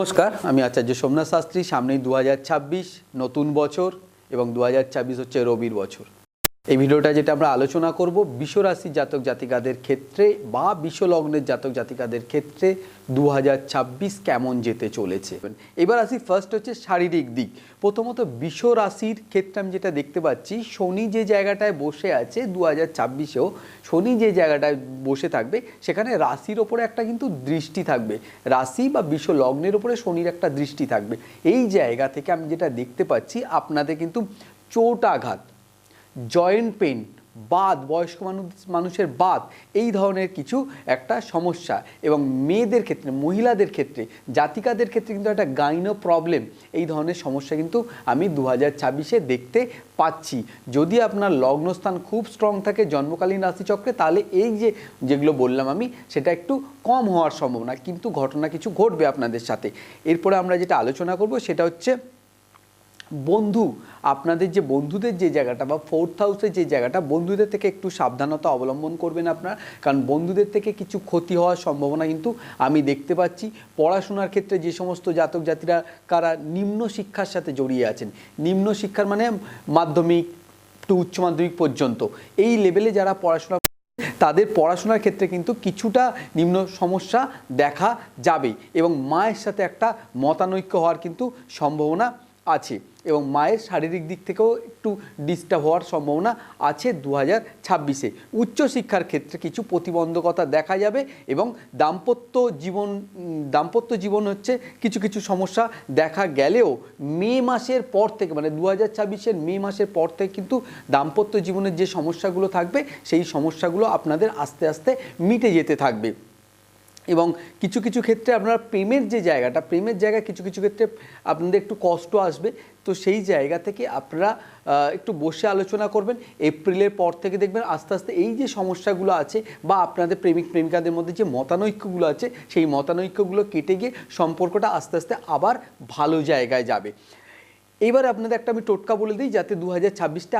নমস্কার, আমি আচার্য সোমনাথ শাস্ত্রী। সামনেই দু হাজার ছাব্বিশ, নতুন বছর এবং দু হাজার ছাব্বিশ হচ্ছে রবির বছর। এই ভিডিওটা যেটা আমরা আলোচনা করব বিশ্বরাশির জাতক জাতিকাদের ক্ষেত্রে বা বিশ্বলগ্নের জাতক জাতিকাদের ক্ষেত্রে দু হাজার ছাব্বিশ কেমন যেতে চলেছে? এবার আসি ফার্স্ট হচ্ছে শারীরিক দিক। প্রথমত বিশ্ব রাশির ক্ষেত্রে আমি যেটা দেখতে পাচ্ছি, শনি যে জায়গাটায় বসে আছে দু হাজার ছাব্বিশেও, শনি যে জায়গাটায় বসে থাকবে, সেখানে রাশির ওপরে একটা কিন্তু দৃষ্টি থাকবে। রাশি বা বিশ্ব লগ্নের ওপরে শনির একটা দৃষ্টি থাকবে। এই জায়গা থেকে আমি যেটা দেখতে পাচ্ছি, আপনাদের কিন্তু চোট আঘাত জয়েন্ট পেন বাদ, বয়স্ক মানুষ মানুষের বাদ, এই ধরনের কিছু একটা সমস্যা। এবং মেয়েদের ক্ষেত্রে, মহিলাদের ক্ষেত্রে, জাতিকাদের ক্ষেত্রে কিন্তু একটা গাইনো প্রবলেম এই ধরনের সমস্যা কিন্তু আমি দু হাজার ছাব্বিশে দেখতে পাচ্ছি। যদি আপনার লগ্নস্থান খুব স্ট্রং থাকে, জন্মকালীন রাশিচক্রে, তাহলে এই যে, যেগুলো বললাম আমি, সেটা একটু কম হওয়ার সম্ভাবনা। কিন্তু ঘটনা কিছু ঘটবে আপনাদের সাথে। এরপরে আমরা যেটা আলোচনা করব, সেটা হচ্ছে বন্ধু, আপনাদের যে বন্ধুদের যে জায়গাটা বা ফোর্থ হাউসের যে জায়গাটা, বন্ধুদের থেকে একটু সাবধানতা অবলম্বন করবেন আপনার। কারণ বন্ধুদের থেকে কিছু ক্ষতি হওয়ার সম্ভাবনা কিন্তু আমি দেখতে পাচ্ছি। পড়াশোনার ক্ষেত্রে যে সমস্ত জাতক জাতিরা, কারা নিম্ন শিক্ষার সাথে জড়িয়ে আছেন, নিম্ন শিক্ষার মানে মাধ্যমিক টু উচ্চ মাধ্যমিক পর্যন্ত, এই লেভেলে যারা পড়াশোনা তাদের পড়াশোনার ক্ষেত্রে কিন্তু কিছুটা নিম্ন সমস্যা দেখা যাবে এবং মায়ের সাথে একটা মতানৈক্য হওয়ার কিন্তু সম্ভাবনা আছে এবং মায়ের শারীরিক দিক থেকেও একটু ডিস্টার্ব হওয়ার সম্ভাবনা আছে দু হাজার ছাব্বিশে। উচ্চশিক্ষার ক্ষেত্রে কিছু প্রতিবন্ধকতা দেখা যাবে এবং দাম্পত্য জীবন দাম্পত্য জীবন হচ্ছে কিছু কিছু সমস্যা দেখা গেলেও মে মাসের পর থেকে মানে দু হাজার ছাব্বিশের মে মাসের পর থেকে কিন্তু দাম্পত্য জীবনের যে সমস্যাগুলো থাকবে, সেই সমস্যাগুলো আপনাদের আস্তে আস্তে মিটে যেতে থাকবে। এবং কিছু কিছু ক্ষেত্রে আপনার প্রেমের যে জায়গাটা, প্রেমের জায়গায় কিছু কিছু ক্ষেত্রে আপনাদের একটু কষ্ট আসবে। তো সেই জায়গা থেকে আপনারা একটু বসে আলোচনা করবেন। এপ্রিলের পর থেকে দেখবেন আস্তে আস্তে এই যে সমস্যাগুলো আছে বা আপনাদের প্রেমিক, প্রেমিকাদের মধ্যে যে মতানৈক্যগুলো আছে, সেই মতানৈক্যগুলো কেটে গিয়ে সম্পর্কটা আস্তে আস্তে আবার ভালো জায়গায় যাবে। এবার আপনাদের একটা আমি টোটকা বলে দিই, যাতে দু হাজার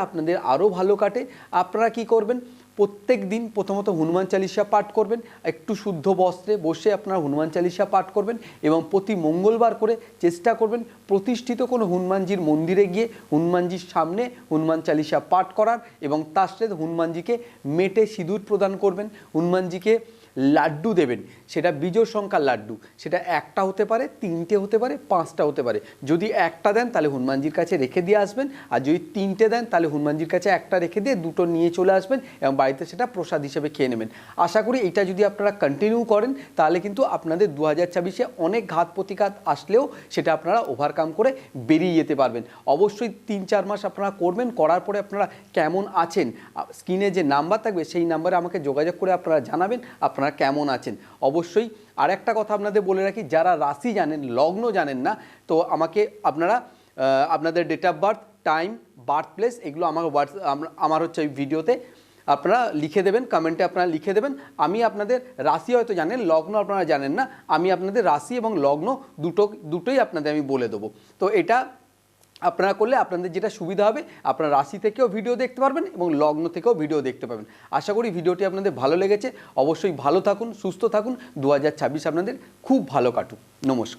আপনাদের আরও ভালো কাটে। আপনারা কি করবেন? প্রত্যেক দিন প্রথমত হনুমান চালিসা পাঠ করবেন, একটু শুদ্ধ বস্ত্রে বসে আপনারা হনুমান চালিসা পাঠ করবেন এবং প্রতি মঙ্গলবার করে চেষ্টা করবেন প্রতিষ্ঠিত কোনো হনুমানজির মন্দিরে গিয়ে হনুমানজির সামনে হনুমান চালিসা পাঠ করার এবং তার সাথে হনুমানজিকে মেটে সিঁদুর প্রদান করবেন। হনুমানজিকে লাড্ডু দেবেন। সেটা বিজয় সংখ্যার লাড্ডু। সেটা একটা হতে পারে, তিনটে হতে পারে, পাঁচটা হতে পারে। যদি একটা দেন, তাহলে হনুমানজির কাছে রেখে দিয়ে আসবেন। আর যদি তিনটে দেন, তাহলে হনুমানজির কাছে একটা রেখে দিয়ে দুটো নিয়ে চলে আসবেন এবং বাড়িতে সেটা প্রসাদ হিসেবে খেয়ে নেবেন। আশা করি এটা যদি আপনারা কন্টিনিউ করেন, তাহলে কিন্তু আপনাদের দু হাজার ছাব্বিশে অনেক ঘাত প্রতিঘাত আসলেও সেটা আপনারা ওভারকাম করে বেরিয়ে যেতে পারবেন। অবশ্যই তিন চার মাস আপনারা করবেন, করার পরে আপনারা কেমন আছেন স্ক্রিনে যে নাম্বার থাকবে, সেই নাম্বারে আমাকে যোগাযোগ করে আপনারা জানাবেন। আপনারা কেমন আছেন? অবশ্যই আর একটা কথা আপনাদের বলে রাখি, যারা রাশি জানেন, লগ্ন জানেন না, তো আমাকে আপনারা আপনাদের date of birth time birth place এগুলো আমার হোয়াটস আমার হচ্ছে ওই ভিডিওতে আপনারা লিখে দেবেন কমেন্টে আপনারা লিখে দেবেন। আমি আপনাদের রাশি হয়তো জানেন, লগ্ন আপনারা জানেন না, আমি আপনাদের রাশি এবং লগ্ন দুটো, দুটোই আপনাদের আমি বলে দেবো। তো এটা আপনারা করলে আপনাদের যেটা সুবিধা হবে, আপনারা রাশি থেকেও ভিডিও দেখতে পারবেন এবং লগ্ন থেকেও ভিডিও দেখতে পাবেন। আশা করি ভিডিওটি আপনাদের ভালো লেগেছে। অবশ্যই ভালো থাকুন, সুস্থ থাকুন। দু হাজার ছাব্বিশ আপনাদের খুব ভালো কাটুক। নমস্কার।